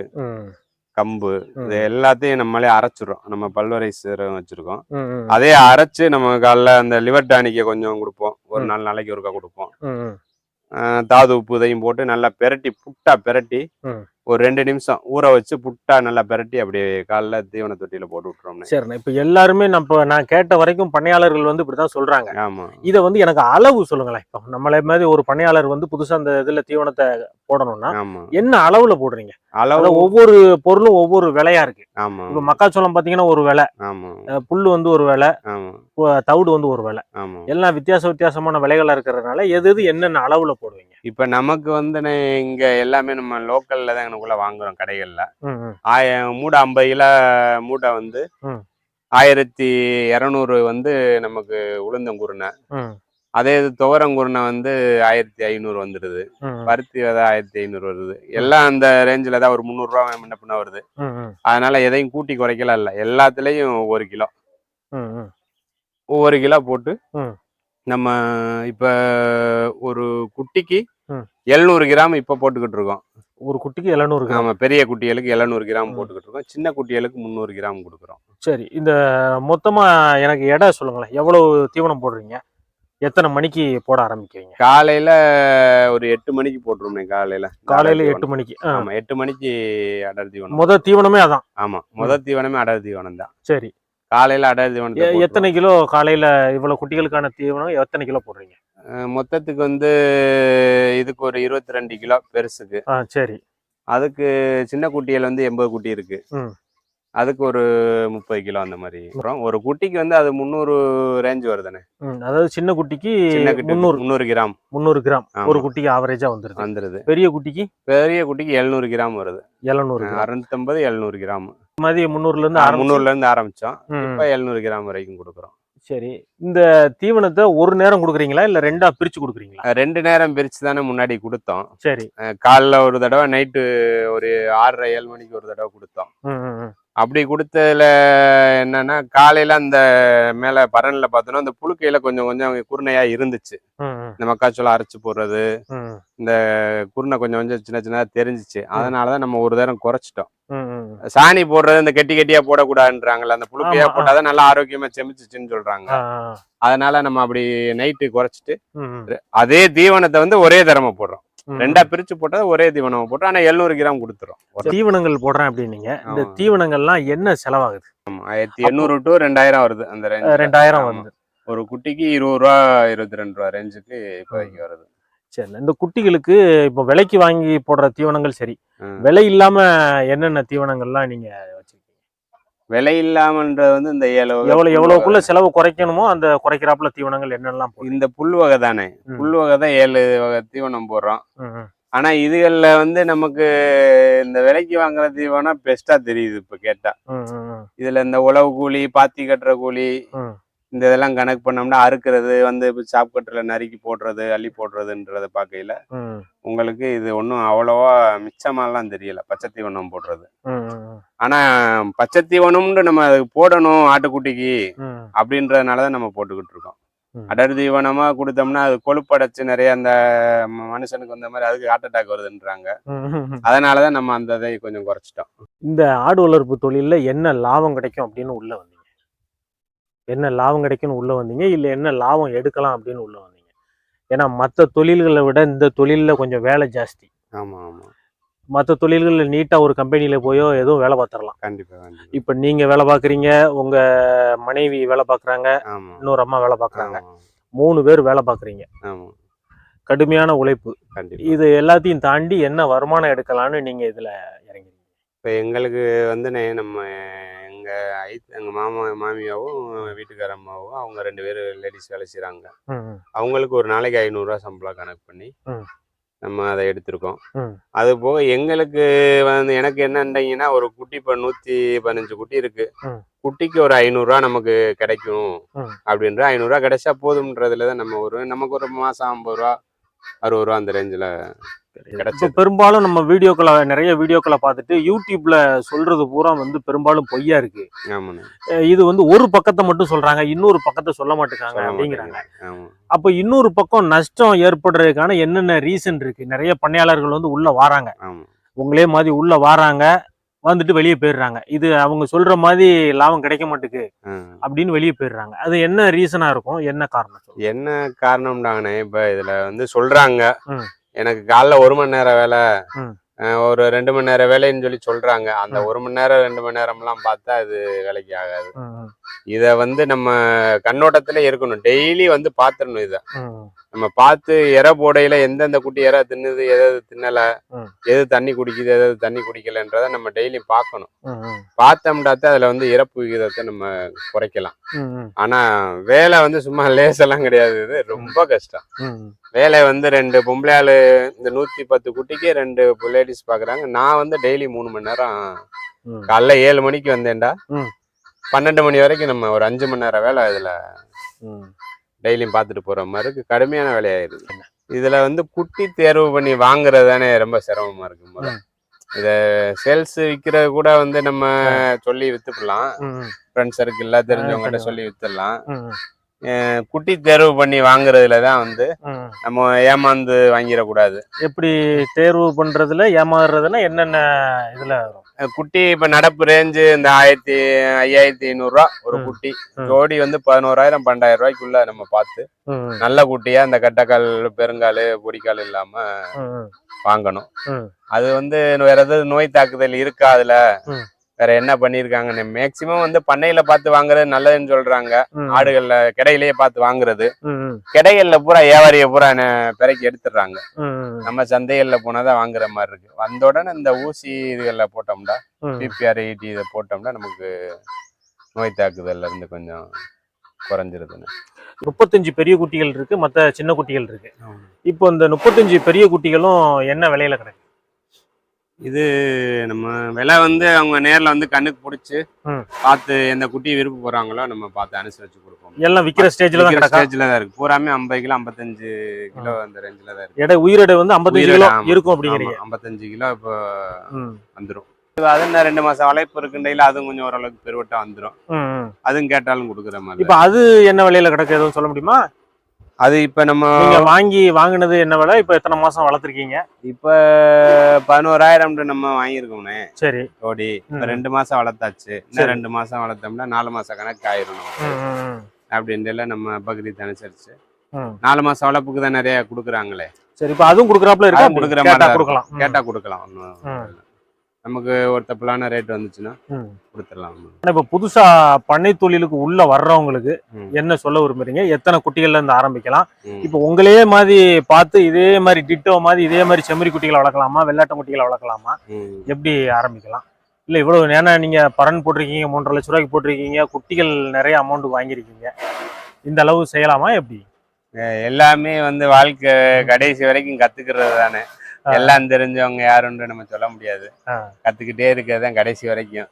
S2: கம்பு. இது எல்லாத்தையும் நம்மளே அரைச்சிடுறோம் நம்ம பல்வரை சீரகம் வச்சிருக்கோம். அதே அரைச்சு நம்ம காலைல அந்த லிவர் டானிக்கை கொஞ்சம் கொடுப்போம் ஒரு. நாலு நாளைக்கு ஒருக்கா கொடுப்போம் தாது உப்பு இதையும் போட்டு நல்லா பெரட்டி புட்டா பெரட்டி. ஒரு ரெண்டு நிமிஷம் ஊற வச்சு புட்டா நல்லா பெரட்டி அப்படியே காலைல தீவன தொட்டியில போட்டு விட்டுறோம்னு
S1: சரிண்ணா இப்ப எல்லாருமே நம்ம நான் கேட்ட வரைக்கும் பண்ணையாளர்கள் வந்து இப்படிதான் சொல்றாங்க.
S2: ஆமா.
S1: இதை வந்து எனக்கு அளவு சொல்லுங்களேன். இப்போ நம்மளே மாதிரி ஒரு பணியாளர் வந்து புதுசா அந்த இதுல தீவனத்தை போடணும்னா என்ன அளவுல போடுறீங்க?
S2: அளவு
S1: ஒவ்வொரு பொருளும் ஒவ்வொரு விலையா இருக்கு.
S2: ஆமா.
S1: இப்ப மக்காச்சோளம் பாத்தீங்கன்னா ஒரு விலை.
S2: ஆமா.
S1: புல்லு வந்து ஒரு விலை. தவிடு வந்து ஒரு விலை.
S2: ஆமா.
S1: எல்லாம் வித்தியாச வித்தியாசமான விலைகளா இருக்கிறதுனால எது எது என்னென்ன அளவுல போடுவீங்க?
S2: இப்ப நமக்கு வந்து இங்க எல்லாமே நம்ம லோக்கல்ல தான் எனக்குள்ள வாங்குறோம் கடைகள்ல.
S1: ம், ம்,
S2: ஆய மூடை ஐம்பது கிலோ மூட்டை வந்து. ஆயிரத்தி இரநூறு வந்து நமக்கு உளுந்தங்குருணை அதே இது துவரங்குருணை வந்து ஆயிரத்தி ஐநூறு வந்துடுது. பருத்தி விதை ஆயிரத்தி ஐநூறு வருது. எல்லாம் அந்த ரேஞ்சில் தான் ஒரு முந்நூறுரூவா முன்ன பின்ன வருது. அதனால எதையும் கூட்டி குறைக்கலாம் இல்லை. எல்லாத்துலேயும் ஒவ்வொரு கிலோ. ஒவ்வொரு கிலோ போட்டு. நம்ம இப்போ ஒரு குட்டிக்கு. எழுநூறு கிராம் இப்போ போட்டுக்கிட்டு இருக்கோம்.
S1: ஒரு குட்டிக்கு எழுநூறு கிராம்.
S2: பெரிய குட்டிகளுக்கு எழுநூறு கிராம். போட்டுக்கிட்டு இருக்கோம் சின்ன குட்டிகளுக்கு முந்நூறு கிராம் கொடுக்குறோம்.
S1: சரி இந்த மொத்தமா எனக்கு எடை சொல்லுங்களேன். எவ்வளவு தீவனம் போடுறீங்க? எத்தனை மணிக்கு போட ஆரம்பிக்கிறீங்க?
S2: காலையில ஒரு எட்டு மணிக்கு போட்டுருவோம் காலையில.
S1: காலையில எட்டு
S2: தீவனம்.
S1: மணிக்கு ஆ.
S2: ஆமா எட்டு மணிக்கு அடர் தீவனம்.
S1: முத தீவனமே அதான்.
S2: ஆமா முத தீவனமே அடர் தீவனம் தான்.
S1: சரி.
S2: காலையில அடர் போட்டுருவோம்.
S1: எத்தனை கிலோ காலையில இவ்வளவு குட்டிகளுக்கான தீவனம் எத்தனை கிலோ போடுறீங்க?
S2: மொத்தத்துக்கு வந்து இதுக்கு ஒரு இருபத்தி ரெண்டு கிலோ பெருசுக்கு.
S1: சரி.
S2: அதுக்கு சின்ன குட்டிகள் வந்து எண்பது குட்டி இருக்கு. அதுக்கு ஒரு முப்பது கிலோ அந்த மாதிரி ஒரு குட்டிக்கு வந்து அது முந்நூறு ரேஞ்ச் வருதுண்ணே.
S1: அதாவது சின்ன குட்டிக்கு முந்நூறு
S2: முந்நூறு கிராம்.
S1: முந்நூறு கிராம். ஒரு குட்டிக்கு ஆவரேஜா வந்துருது.
S2: வந்துருது.
S1: பெரிய குட்டிக்கு?
S2: பெரிய குட்டிக்கு எழுநூறு கிராம் வருது.
S1: எழுநூறு கிராம்.
S2: அறுநூத்தம்பது எழுநூறு கிராம்.
S1: மதிய முந்நூறுல இருந்து
S2: முந்நூறுல இருந்து ஆரம்பிச்சோம். இப்ப எழுநூறு கிராம் வரைக்கும் கொடுக்குறோம்.
S1: சரி. இந்த தீவனத்தை ஒரு நேரம் கொடுக்குறீங்களா? இல்ல ரெண்டா பிரிச்சு கொடுக்குறீங்களா?
S2: ரெண்டு நேரம் பிரிச்சு தானே முன்னாடி கொடுத்தோம்.
S1: சரி.
S2: காலைல ஒரு தடவை நைட்டு ஒரு ஆறரை ஏழு மணிக்கு ஒரு தடவை கொடுத்தோம். அப்படி கொடுத்ததுல என்னன்னா காலையில அந்த மேல பரன்ல பார்த்தோன்னா அந்த புழுக்கையில கொஞ்சம் கொஞ்சம் குருணையா இருந்துச்சு. இந்த மக்காச்சோளம் அரைச்சு போடுறது
S1: ம்,
S2: குருணை கொஞ்சம் கொஞ்சம் சின்ன சின்னதா தெரிஞ்சிச்சு. அதனாலதான் நம்ம ஒரு தரம் குறைச்சிட்டோம். சாணி போடுறது இந்த கெட்டி கெட்டியா போடக்கூடாதுன்றாங்கல்ல அந்த புழுக்கையா. போட்டாதான் நல்லா ஆரோக்கியமா செமிச்சுச்சுன்னு சொல்றாங்க. அதனால நம்ம அப்படி நைட்டு குறைச்சிட்டு அதே தீவனத்தை வந்து ஒரே தரமா போடுறோம். ரெண்டா பிரிச்சு போட்டா ஒரே தீவனமா போட்டோம் ஆனா எழுநூறு கிராம் கொடுத்துரும்.
S1: தீவனங்கள் போடுறேன் அப்படின்னீங்க. இந்த. தீவனங்கள்லாம் என்ன செலவாகுது?
S2: ஆயிரத்தி எண்ணூறு டு ரெண்டாயிரம் வருது அந்த
S1: ரெண்டாயிரம் வந்து
S2: ஒரு குட்டிக்கு இருபது ரூபா இருபத்தி ரெண்டு ரூபா ரேஞ்சுக்கு இப்போதைக்கு வருது.
S1: சரி இந்த குட்டிகளுக்கு இப்போ விலைக்கு வாங்கி போடுற தீவனங்கள் சரி. விலை இல்லாம என்னென்ன தீவனங்கள்லாம் நீங்க
S2: விலை இல்லாமன்றது வந்து இந்த ஏழு
S1: எவ்வளவு எவ்வளவுக்குள்ள செலவு குறைக்கணுமோ அந்த குறைக்கிறாப்புல தீவனங்கள் என்னெல்லாம்?
S2: இந்த புல் வகை தானே. புல் வகை தான் ஏழு வகை தீவனம் போடுறோம். ஆனா இதுகள்ல வந்து நமக்கு இந்த விலைக்கு வாங்குற தீவனம் பெஸ்டா தெரியுது இப்ப கேட்டா. இதுல இந்த உழவு கூலி பாத்தி கட்டுற கூலி. இந்த இதெல்லாம் கணக்கு பண்ணோம்னா அறுக்கிறது வந்து சாப் கட்டில் நறுக்கி போடுறது அள்ளி போடுறதுன்றத பார்க்கையில உங்களுக்கு இது ஒன்றும் அவ்வளோவா மிச்சமாலாம் தெரியல. பச்சை தீவனம் போடுறது ஆனா பச்சை தீவனம்னு நம்ம அதுக்கு போடணும் ஆட்டுக்குட்டிக்கு
S1: ம்.
S2: அப்படின்றதுனால தான் நம்ம போட்டுக்கிட்டு இருக்கோம். அடர் தீவனமா கொடுத்தோம்னா அது கொழுப்படைச்சு நிறைய அந்த மனுஷனுக்கு வந்த மாதிரி அதுக்கு ஹார்ட் அட்டாக் வருதுன்றாங்க.
S1: ம், ம், ம்.
S2: அதனால தான் நம்ம அந்த இதை கொஞ்சம் குறைச்சிட்டோம்.
S1: இந்த ஆடு வளர்ப்பு தொழில்ல என்ன லாபம் கிடைக்கும் அப்படின்னு உள்ள வந்தீங்க? என்ன லாபம் கிடைக்கும்னு உள்ள வந்தீங்க? இல்ல என்ன லாபம் எடுக்கலாம் அப்படின்னு உள்ள வந்தீங்க? ஏன்னா மற்ற தொழில்களை விட இந்த தொழில்ல கொஞ்சம் வேலை ஜாஸ்தி.
S2: ஆமா ஆமா.
S1: மற்ற தொழில்களில் நீட்டா ஒரு கம்பெனியில போயோ எதுவும் வேலை பார்த்துடலாம்
S2: கண்டிப்பா கண்டிப்பா.
S1: இப்ப நீங்க வேலை பார்க்குறீங்க உங்க மனைவி வேலை பார்க்குறாங்க இன்னொரு அம்மா வேலை பார்க்குறாங்க. மூணு பேர் வேலை பார்க்குறீங்க. கடுமையான உழைப்பு. இது எல்லாத்தையும் தாண்டி என்ன வருமானம் எடுக்கலாம்னு நீங்க இதுல
S2: இப்போ எங்களுக்கு வந்து நம்ம எங்க ஐ எங்க மாமா மாமியாவும் வீட்டுக்கார அம்மாவும் அவங்க ரெண்டு பேரும் லேடிஸ் வேலை
S1: ம்,
S2: அவங்களுக்கு ஒரு நாளைக்கு ஐநூறுரூவா சம்பளம் கணக்கு பண்ணி. நம்ம அதை எடுத்திருக்கோம். அது போக எங்களுக்கு வந்து எனக்கு என்னன்றீங்கன்னா ஒரு குட்டி இப்போ நூற்றி பதினஞ்சு குட்டி இருக்கு. குட்டிக்கு ஒரு ஐநூறுரூவா நமக்கு கிடைக்கும். அப்படின்ற ஐநூறுரூவா கிடைச்சா போதும்ன்றதுல தான் நம்ம ஒரு நமக்கு ஒரு மாதம் ஐம்பது ரூபா அறுபது ரூபா அந்த ரேஞ்சில்
S1: இப்போ
S2: கிடைச்சது.
S1: பெரும்பாலும் நம்ம வீடியோக்களை நிறைய வீடியோக்களை பார்த்துட்டு யூடியூப்ல சொல்றது பூரா வந்து பெரும்பாலும் பொய்யா இருக்கு. இது வந்து ஒரு பக்கத்தை மட்டும் சொல்றாங்க இன்னொரு பக்கத்தை சொல்ல மாட்டேங்காங்க
S2: சொல்ல
S1: அப்படிங்கிறாங்க. அப்போ இன்னொரு பக்கம் நஷ்டம் ஏற்படுறதுக்கான என்னென்ன ரீசன் இருக்கு? நிறைய பண்ணையாளர்கள் வந்து உள்ள வாராங்க. உங்களே மாதிரி உள்ள வாராங்க. வந்துட்டு வெளியே போயிடுறாங்க இது அவங்க சொல்ற மாதிரி லாபம் கிடைக்க மாட்டுக்கு. அப்படின்னு வெளியே போயிடுறாங்க அது என்ன ரீசனா இருக்கும் என்ன காரணம்.
S2: என்ன காரணம்டாங்கண்ணே இப்ப இதுல வந்து சொல்றாங்க. எனக்கு காலைல ஒரு மணி நேரம் வேலை ஒரு ரெண்டு மணி நேரம் வேலைன்னு சொல்லி சொல்றாங்க. அந்த. ஒரு மணி நேரம் ரெண்டு மணி நேரம்லாம் பார்த்தா அது வேலைக்கு ஆகாது. இத வந்து நம்ம கண்ணோட்டத்துல இருக்கணும். டெய்லி வந்து பாத்துடணும் இத. நம்ம பார்த்து இறை போடையில எந்தெந்த குட்டி இறை தின்னுது எது எது தின்னல. எது தண்ணி குடிக்குது எது தண்ணி குடிக்கலன்றத நம்ம டெய்லி பார்க்கணும். பார்த்தோம்னாத்தான் அதுல வந்து இறப்பு விகிதத்தை நம்ம குறைக்கலாம். ஆனா வேலை வந்து சும்மா லேசெல்லாம் கிடையாது. இது ரொம்ப கஷ்டம். வேலை வந்து ரெண்டு பொம்பளை ஆளு இந்த நூத்தி பத்து குட்டிக்கு ரெண்டு லேடிஸ் பாக்குறாங்க நான் வந்து டெய்லி மூணு மணி நேரம். காலைல ஏழு மணிக்கு வந்தேன்டா. பன்னெண்டு மணி வரைக்கும் நம்ம ஒரு அஞ்சு மணி நேரம் வேலை இதுல. டெய்லியும் பார்த்துட்டு போற மாதிரி இருக்கு கடுமையான வேலையாயிருது இதுல வந்து குட்டி தேர்வு பண்ணி வாங்குறது தானே ரொம்ப சிரமமா இருக்கு முதல்ல.
S1: ம்.
S2: இத சேல்ஸ் விக்கிறது கூட வந்து நம்ம சொல்லி வித்துக்கலாம் ஃப்ரெண்ட்ஸ் சர்க்கிள்ல தெரிஞ்சவங்ககிட்ட
S1: தெரிஞ்சவங்க.
S2: சொல்லி வித்துடலாம் குட்டி தேர்வு பண்ணி வாங்குறதுல தான் வந்து. நம்ம ஏமாந்து வாங்கிடக்கூடாது
S1: எப்படி தேர்வு பண்றதுல ஏமாறுறதுன்னா என்னென்ன இதுல
S2: குட்டி இப்ப நடப்பு ரேஞ்சு இந்த ஆயிரத்தி ஐயாயிரத்தி ஐநூறுரூவா ஒரு. குட்டி. ஜோடி வந்து பதினோராயிரம் பன்னெண்டாயிரம் ரூபாய்க்குள்ள நம்ம பார்த்து நல்ல குட்டியா இந்த கட்டைக்கால் பெருங்கால் பொடிக்கால் இல்லாம வாங்கணும். அது வந்து வேற ஏதாவது நோய் தாக்குதல் இருக்கா அதுல. வேற என்ன பண்ணிருக்காங்கன்னு. மேக்சிமம் வந்து பண்ணையில பார்த்து வாங்குறது நல்லதுன்னு சொல்றாங்க. ஆடுகள்ல கிடையிலேயே பார்த்து வாங்குறது. கிடைகள்ல பூரா வியாபாரிய பூரா பிறக்கி எடுத்துடுறாங்க. நம்ம சந்தைகள்ல போனாதான் வாங்குற மாதிரி இருக்கு. வந்த உடனே இந்த ஊசி இதுகள்ல போட்டோம்னா. பிபிஆர் இடி இதை போட்டோம்னா நமக்கு நோய் தாக்குதல்ல இருந்து கொஞ்சம் குறைஞ்சிருதுன்னு.
S1: முப்பத்தஞ்சு பெரிய குட்டிகள் இருக்கு மத்த சின்ன குட்டிகள் இருக்கு. இப்போ இந்த முப்பத்தஞ்சு பெரிய குட்டிகளும் என்ன விலையில கிடைக்கும்
S2: இது நம்ம விலை வந்து அவங்க நேர்ல வந்து கண்ணுக்கு பிடிச்சி. பார்த்து எந்த குட்டி விருப்ப போறாங்களோ நம்ம பார்த்து அனுசரிச்சு கொடுப்போம்.
S1: எல்லாம் விக்கிற ஸ்டேஜ்ல தான்
S2: ஸ்டேஜ்ல தான் இருக்கு. பூராமே ஐம்பது கிலோ ஐம்பத்தஞ்சு கிலோ அந்த ரேஞ்சில தான் இருக்கு.
S1: எடை உயிரெடை வந்து 55 கிலோ. இருக்கும் அப்படிங்கிறீங்க.
S2: ஐம்பத்தஞ்சு கிலோ இப்போ வந்துடும் அது என்ன ரெண்டு மாசம் வளைப்பு இருக்குண்டையில அதுவும் கொஞ்சம் ஓரளவுக்கு பெருவட்டா வந்துடும். அதுவும் கேட்டாலும் கொடுக்குற மாதிரி
S1: இப்ப அது என்ன விலையில கிடக்கு எதுவும் சொல்ல முடியுமா?
S2: அது இப்ப நம்ம
S1: வாங்கி வாங்குனது என்ன விலை? இப்ப எத்தனை மாசம் வளர்த்துருக்கீங்க?
S2: இப்ப பதினோராயிரம் நம்ம வாங்கியிருக்கோம்னே.
S1: சரி.
S2: கோடி. இப்ப. ரெண்டு மாசம் வளர்த்தாச்சு. இன்னும் ரெண்டு மாசம் வளர்த்தோம்னா நாலு மாசம் கணக்கு ஆயிரும். அப்படின்ட்டு நம்ம பக்ரீத் அனுசரிச்சு. நாலு மாசம் வளர்ப்புக்கு தான் நிறைய கொடுக்குறாங்களே.
S1: சரி இப்ப அதுவும் குடுக்குறாப்புல இருக்கா?
S2: குடுக்குற
S1: கேட்டா
S2: மாதிரி
S1: கொடுக்கலாம்.
S2: கேட்டா கொடுக்கலாம். ஒன்றும்
S1: ம்.
S2: நமக்கு ஒரு தப்புலான ரேட் வந்துச்சுன்னா. கொடுத்துடலாம்
S1: இப்ப புதுசா பண்ணை தொழிலுக்கு உள்ள வர்றவங்களுக்கு. என்ன சொல்ல விரும்புறீங்க எத்தனை குட்டிகள்ல இருந்து ஆரம்பிக்கலாம். இப்போ உங்களே மாதிரி பார்த்து இதே மாதிரி டிட்டோ மாதிரி இதே மாதிரி செம்மறி குட்டிகளை வளர்க்கலாமா வெள்ளாட்டு குட்டிகளை வளர்க்கலாமா. எப்படி ஆரம்பிக்கலாம் இல்ல இவ்வளவு ஏன்னா நீங்க பரன் போட்டிருக்கீங்க மூன்றரை லட்ச ரூபாய்க்கு போட்டிருக்கீங்க குட்டிகள் நிறைய அமௌண்ட் வாங்கியிருக்கீங்க இந்த அளவு செய்யலாமா எப்படி
S2: எல்லாமே வந்து வாழ்க்கை கடைசி வரைக்கும் கத்துக்கிறது தானே. எல்லாம் தெரிஞ்சவங்க யாருன்னு நம்ம சொல்ல முடியாது. கத்துக்கிட்டே இருக்கிறது தான் கடைசி வரைக்கும்.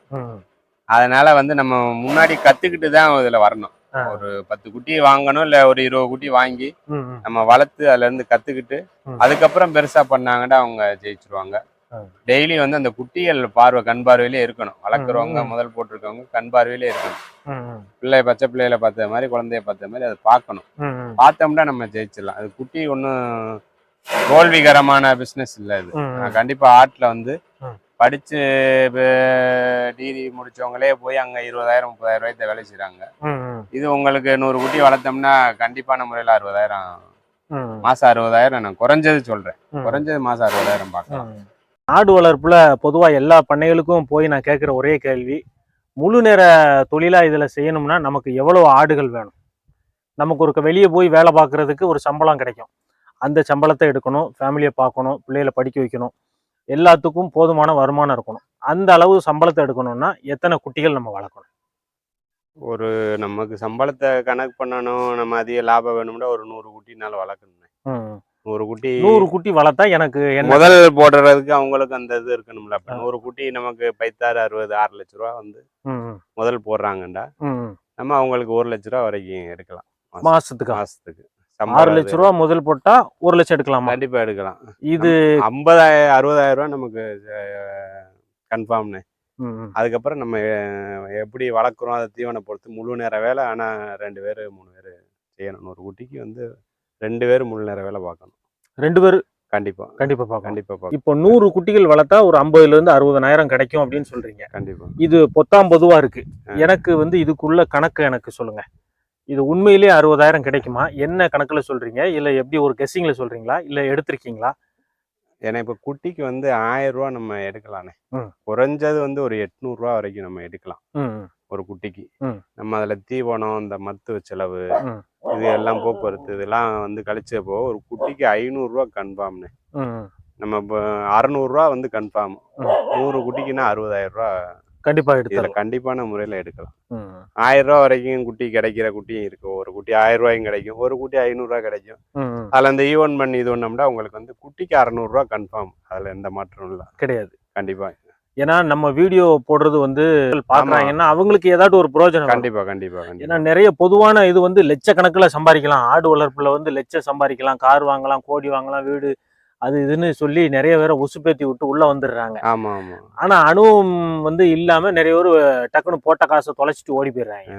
S2: அதனால வந்து நம்ம முன்னாடி கத்துக்கிட்டு தான் இதுல வரணும். ஒரு பத்து குட்டி வாங்கணும் இல்ல ஒரு இருபது குட்டி வாங்கி நம்ம வளர்த்து அதுல இருந்து கத்துக்கிட்டு. அதுக்கப்புறம் பெருசா பண்ணாங்கன்னா அவங்க ஜெயிச்சிருவாங்க. டெய்லி வந்து அந்த குட்டிகள் பார்வை கண் பார்வையிலே இருக்கணும். வளர்க்குறவங்க. முதல் போட்டிருக்கவங்க கண் பார்வையிலே இருக்கணும்.
S1: ம், ம்,
S2: பிள்ளை பச்சை பிள்ளையில பார்த்த மாதிரி குழந்தைய பார்த்த மாதிரி அதை பார்க்கணும். பார்த்தோம்னா நம்ம ஜெயிச்சிடலாம். அது குட்டி ஒன்றும் தோல்விகரமான பிஸ்னஸ் இல்லை இது. கண்டிப்பா ஆர்ட்ல வந்து. படிச்சு டிகிரி முடிச்சவங்களே போய் அங்க இருபதாயிரம் முப்பதாயிரம் ரூபாய்க்கு வேலை
S1: ம்,
S2: இது உங்களுக்கு நூறு குட்டி வளர்த்தோம்னா கண்டிப்பான முறையில் அறுபதாயிரம். மாசம் அறுபதாயிரம் நான் குறைஞ்சது சொல்றேன். குறைஞ்சது மாசம் அறுபதாயிரம் பார்க்கலாம்.
S1: ஆடு வளர்ப்புல பொதுவா எல்லா பண்ணைகளுக்கும் போய் நான் கேட்குற ஒரே கேள்வி முழு நேர தொழிலா இதுல செய்யணும்னா நமக்கு எவ்வளவு ஆடுகள் வேணும்? நமக்கு ஒரு வெளியே போய் வேலை பார்க்கறதுக்கு ஒரு சம்பளம் கிடைக்கும். அந்த சம்பளத்தை எடுக்கணும் ஃபேமிலியை பார்க்கணும் பிள்ளைகளை படிக்க வைக்கணும். எல்லாத்துக்கும் போதுமான வருமானம் இருக்கணும். அந்த அளவு சம்பளத்தை எடுக்கணும்னா எத்தனை குட்டிகள் நம்ம வளர்க்கணும்?
S2: ஒரு நமக்கு சம்பளத்தை கணக்கு பண்ணணும் நம்ம அதிக லாபம் வேணும்னா ஒரு நூறு குட்டினால வளர்க்கணும். நூறு குட்டி
S1: நூறு குட்டி வளர்த்தா எனக்கு
S2: முதல் போடுறதுக்கு அவங்களுக்கு அந்த இது இருக்கணும்ல. அப்ப நூறு குட்டி நமக்கு பைத்தாறு அறுபது ஆறு லட்ச ரூபா வந்து முதல் போடுறாங்கண்டா. நம்ம அவங்களுக்கு ஒரு லட்ச ரூபா வரைக்கும் எடுக்கலாம்.
S1: மாசத்துக்கு?
S2: மாசத்துக்கு.
S1: ஆறு லட்ச ரூபா முதல் போட்டா ஒரு லட்சம் எடுக்கலாமா?
S2: கண்டிப்பா எடுக்கலாம்.
S1: இது
S2: ஐம்பதாயிரம் அறுபதாயிரம் ரூபா நமக்கு கன்ஃபார்ம்னு. அதுக்கப்புறம் நம்ம எப்படி வளர்க்குறோம் அதை தீவனை பொறுத்து முழு நேர வேலை. ஆனா ரெண்டு பேர் மூணு பேர் செய்யணும். ஒரு குட்டிக்கு வந்து ரெண்டு பேர் முழு நேர வேலை பார்க்கணும்.
S1: ரெண்டு பேர்?
S2: கண்டிப்பா.
S1: கண்டிப்பா பார்க்கணும்.
S2: கண்டிப்பா
S1: இப்போ நூறு குட்டிகள் வளர்த்தா ஒரு ஐம்பதுல இருந்து அறுபதனாயிரம் கிடைக்கும் அப்படின்னு சொல்றீங்க.
S2: கண்டிப்பா.
S1: இது பொத்தாம் பொதுவா இருக்கு. எனக்கு வந்து இதுக்குள்ள கணக்கு எனக்கு சொல்லுங்க. இது உண்மையிலேயே அறுபதாயிரம் கிடைக்குமா என்ன கணக்குல சொல்றீங்க இல்ல எப்படி ஒரு கெஸ்ஸிங்ல சொல்றீங்களா இல்ல எடுத்திருக்கீங்களா
S2: ஏன்னா இப்ப குட்டிக்கு வந்து ஆயிரம் ரூபா நம்ம எடுக்கலானே. குறைஞ்சது வந்து ஒரு எட்நூறு ரூபா வரைக்கும் நம்ம எடுக்கலாம் ஒரு குட்டிக்கு. நம்ம அதுல தீவனம் இந்த மருத்துவ செலவு. இது எல்லாம் போக்குவரத்து இதெல்லாம் வந்து கழிச்சப்போ ஒரு குட்டிக்கு ஐநூறுரூவா கன்ஃபார்ம்னு. நம்ம இப்போ அறநூறுரூவா வந்து கன்ஃபார்ம். நூறு குட்டிக்குன்னா அறுபதாயிரம் ரூபா
S1: கண்டிப்பா எடுத்துடலாம்.
S2: கண்டிப்பான முறையில எடுக்கலாம். ஆயிரம் ரூபா வரைக்கும் குட்டி கிடைக்கிற குட்டியும் இருக்கு ஒரு குட்டி ஆயிரம் ரூபாயும் கிடைக்கும். ஒரு குட்டி ஐநூறுரூவா கிடைக்கும். அதுல அந்த ஈவன் பண்ணி இது பண்ணோம்னா உங்களுக்கு வந்து குட்டிக்கு அறநூறுரூவா கன்ஃபார்ம் அதுல எந்த மாற்றமும் இல்லை.
S1: கிடையாது.
S2: கண்டிப்பா.
S1: ஏன்னா நம்ம வீடியோ போடுறது வந்து பாக்குறாங்கன்னா அவங்களுக்கு ஏதாட்டும் ஒரு.
S2: கண்டிப்பா கண்டிப்பா கண்டிப்பா.
S1: ஏன்னா நிறைய பொதுவான இது வந்து லட்சக்கணக்குல சம்பாதிக்கலாம். ஆடு வளர்ப்புல வந்து லட்சம் சம்பாதிக்கலாம். கார் வாங்கலாம் கோடி வாங்கலாம் வீடு அது இதுன்னு சொல்லி நிறைய பேரை உசுப்பேத்தி விட்டு உள்ள வந்துடுறாங்க.
S2: ஆமா ஆமா
S1: ஆனா அனுபவம் வந்து இல்லாம நிறைய பேர் டக்குன்னு போட்ட காசை தொலைச்சிட்டு ஓடி போயிடுறாங்க.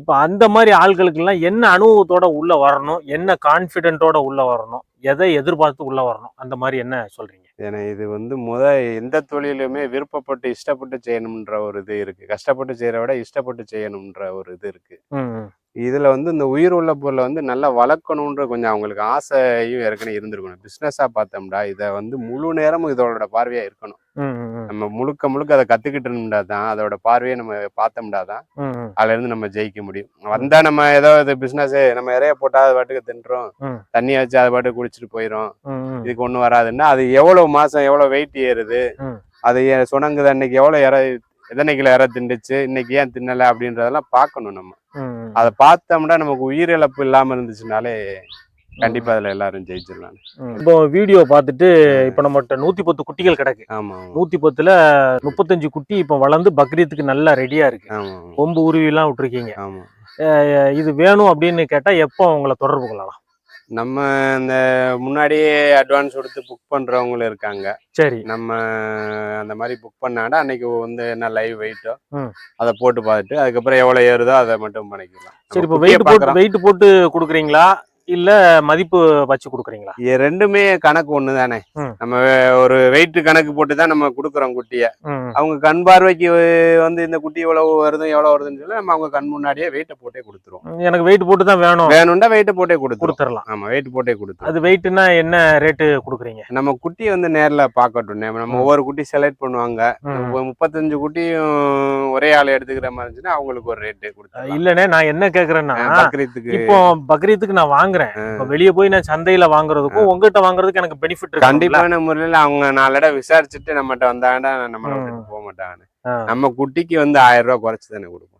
S1: இப்ப அந்த மாதிரி ஆட்களுக்கு எல்லாம் என்ன அனுபவத்தோட உள்ள வரணும்? என்ன கான்பிடென்ட்டோட உள்ள வரணும்? எதை எதிர்பார்த்து உள்ள வரணும்? அந்த மாதிரி என்ன சொல்றீங்க?
S2: ஏன்னா இது வந்து முத எந்த தொழிலுமே விருப்பப்பட்டு இஷ்டப்பட்டு செய்யணும்ன்ற ஒரு இது இருக்கு. கஷ்டப்பட்டு செய்யற விட இஷ்டப்பட்டு செய்யணும்ன்ற ஒரு இது இருக்கு. இதுல வந்து இந்த உயிர் உள்ள பொருளை வந்து நல்லா வளர்க்கணுன்ற கொஞ்சம் அவங்களுக்கு ஆசையும் ஏற்கனவே இருந்திருக்கணும் பிசினஸா பார்த்தோம்டா இதை வந்து முழு நேரமும் இதோட பார்வையா இருக்கணும். நம்ம முழுக்க முழுக்க அதை கத்துக்கிட்டு இருந்தா தான் அதோட பார்வையை நம்ம பார்த்தோம்னா தான்
S1: ம், ம்.
S2: அதுல இருந்து நம்ம ஜெயிக்க முடியும் வந்தா நம்ம ஏதோ இது பிசினஸ் நம்ம இறைய போட்டா அது பாட்டுக்கு தின்றோம்
S1: ம்.
S2: தண்ணி வச்சு அது பாட்டுக்கு குடிச்சிட்டு போயிடும். இதுக்கு ஒண்ணும் வராதுன்னா அது எவ்வளவு மாசம் எவ்வளவு வெயிட் ஏறுது. அது சுணங்குது அன்னைக்கு எவ்வளவு இற எத்தனை கிலோ இற திண்டுச்சு இன்னைக்கு ஏன் தின்னல அப்படின்றதெல்லாம் பார்க்கணும் நம்ம. அதை பார்த்தோம்னா நமக்கு உயிரிழப்பு இல்லாம இருந்துச்சுனாலே கண்டிப்பா அதுல எல்லாரும் ஜெயிச்சிடலாம்.
S1: இப்போ வீடியோ பார்த்துட்டு இப்போ நம்மகிட்ட நூத்தி பத்து குட்டிகள் கிடக்கு.
S2: ஆமா.
S1: நூத்தி பத்துல முப்பத்தஞ்சு குட்டி இப்போ வளர்ந்து பக்ரீத்துக்கு நல்லா ரெடியா இருக்கு.
S2: ஆமா.
S1: கொம்பு உருவிலாம் விட்டுருக்கீங்க.
S2: ஆமா.
S1: இது வேணும் அப்படின்னு கேட்டா எப்போ உங்களை தொடர்பு கொள்ளலாம்?
S2: நம்ம இந்த முன்னாடியே அட்வான்ஸ் கொடுத்து புக் பண்றவங்களும் இருக்காங்க.
S1: சரி.
S2: நம்ம அந்த மாதிரி புக் பண்ணாடா அன்னைக்கு வந்து என்ன லைவ் வெயிட்டோ. அதை போட்டு பார்த்துட்டு அதுக்கப்புறம் எவ்வளவு ஏறுதோ அதை மட்டும் பண்ணிக்கலாம்.
S1: சரி இப்போ வெயிட் போட்டு வெயிட் போட்டு கொடுக்குறீங்களா? இல்ல மதிப்பு வச்சு கொடுக்குறீங்களா?
S2: ரெண்டுமே கணக்கு ஒண்ணு தானே
S1: ம்.
S2: நம்ம ஒரு வெயிட் கணக்கு போட்டு தான் நம்ம கொடுக்குறோம் குட்டியை. அவங்க கண் பார்வைக்கு வந்து இந்த குட்டி இவ்வளவு வருது எவ்வளவு வருதுன்னு சொல்லி நம்ம அவங்க கண் முன்னாடியே வெயிட்டை போட்டே கொடுத்துருவோம்.
S1: எனக்கு வெயிட் போட்டு தான் வேணும்.
S2: வேணும்னா வெயிட்டை போட்டே கொடுத்துருவோம்.
S1: கொடுத்துடலாம்
S2: ஆமா வெயிட் போட்டே கொடுத்துருவோம்.
S1: அது வெயிட்னா என்ன ரேட்டு கொடுக்குறீங்க?
S2: நம்ம குட்டியை வந்து நேர்ல பார்க்கட்டும். நம்ம. ஒவ்வொரு குட்டி செலக்ட் பண்ணுவாங்க. முப்பத்தஞ்சு குட்டியும் ஒரே ஆள் எடுத்துக்கிற மாதிரி இருந்துச்சுன்னா அவங்களுக்கு ஒரு ரேட்டு கொடுத்துருவோம்
S1: இல்லனே நான் என்ன கேக்குறேன்னா
S2: பக்ரீத்துக்கு.
S1: இப்போ பக்ரீத்துக்கு நான் வாங்குறேன். இப்போ வெளியே போய் நான் சந்தையில வாங்குறதுக்கும் உங்ககிட்ட வாங்குறதுக்கு எனக்கு பெனிஃபிட் இருக்கு
S2: கண்டிப்பான முறையில அவங்க நாலு விசாரிச்சுட்டு நம்மகிட்ட வந்தாங்கன்னா நம்மள
S1: ம்.
S2: விட்டுட்டு போக மாட்டாங்க. நம்ம குட்டிக்கு வந்து ஆயிரம் ரூபாய் குறைச்சு தானே கொடுப்போம்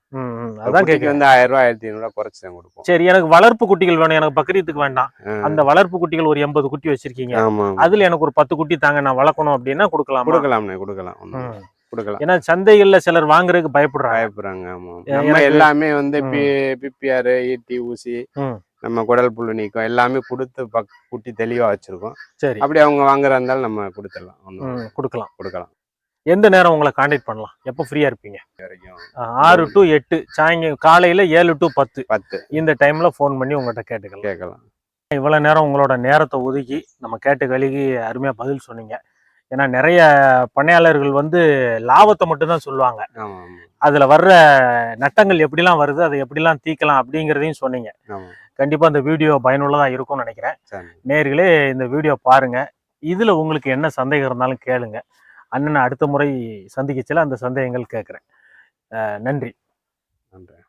S1: அதான் கேக்குறேன்.
S2: வந்து ஆயிரம் ரூபாய் ஆயிரத்தி ஐநூறு குறைச்சு தான் கொடுப்போம்.
S1: சரி எனக்கு வளர்ப்பு குட்டிகள் வேணும். எனக்கு பக்ரீத்துக்கு வேண்டாம். அந்த வளர்ப்பு குட்டிகள் ஒரு எண்பது குட்டி வச்சிருக்கீங்க. அதுல எனக்கு ஒரு பத்து குட்டி தாங்க நான் வளர்க்கணும் அப்படின்னா கொடுக்கலாம்?
S2: கொடுக்கலாம்ண்ணே கொடுக்கலாம். ஒண்ணும் கொடுக்கலாம்.
S1: ஏன்னா சந்தைகள்ல சிலர் வாங்குறதுக்கு பயப்படுறாங்க.
S2: பயப்படுறாங்க. ஆமா நம்ம எல்லாமே வந்து பிபிஆர் ஈட்டி ஊசி. நம்ம குடல் புழு நீக்கம் எல்லாமே கொடுத்து பக் குட்டி தெளிவா வச்சிருக்கோம்.
S1: சரி.
S2: அப்படி அவங்க வாங்குறதா இருந்தாலும் நம்ம கொடுத்துடலாம். ஒன்றும்
S1: ம், கொடுக்கலாம்.
S2: கொடுக்கலாம்.
S1: எந்த நேரம் உங்களை காண்டாக்ட் பண்ணலாம்? எப்போ ஃப்ரீயா இருப்பீங்க?
S2: வரைக்கும்.
S1: ஆறு டு எட்டு சாயங்க காலையில ஏழு டு பத்து.
S2: பத்து.
S1: இந்த டைம்ல ஃபோன் பண்ணி உங்கள்கிட்ட கேட்டுக்கலாம்.
S2: கேட்கலாம்.
S1: இவ்வளவு நேரம் உங்களோட நேரத்தை ஒதுக்கி நம்ம கேட்ட கழுகி அருமையா பதில் சொன்னீங்க. ஏன்னா நிறைய பணியாளர்கள் வந்து லாபத்தை மட்டும்தான் சொல்லுவாங்க. அதுல வர்ற நட்டங்கள் எப்படிலாம் வருது அதை எப்படிலாம் தீக்கலாம் அப்படிங்கிறதையும் சொன்னீங்க.
S2: ஆமா
S1: கண்டிப்பா இந்த வீடியோ பயனுள்ளதா இருக்கும்னு நினைக்கிறேன். நேர்களே இந்த வீடியோ பாருங்க. இதுல உங்களுக்கு என்ன சந்தேகம் இருந்தாலும் கேளுங்க. அண்ணனை அடுத்த முறை சந்திக்கச்சில அந்த சந்தேகங்கள் கேட்குறேன். நன்றி.
S2: நன்றி.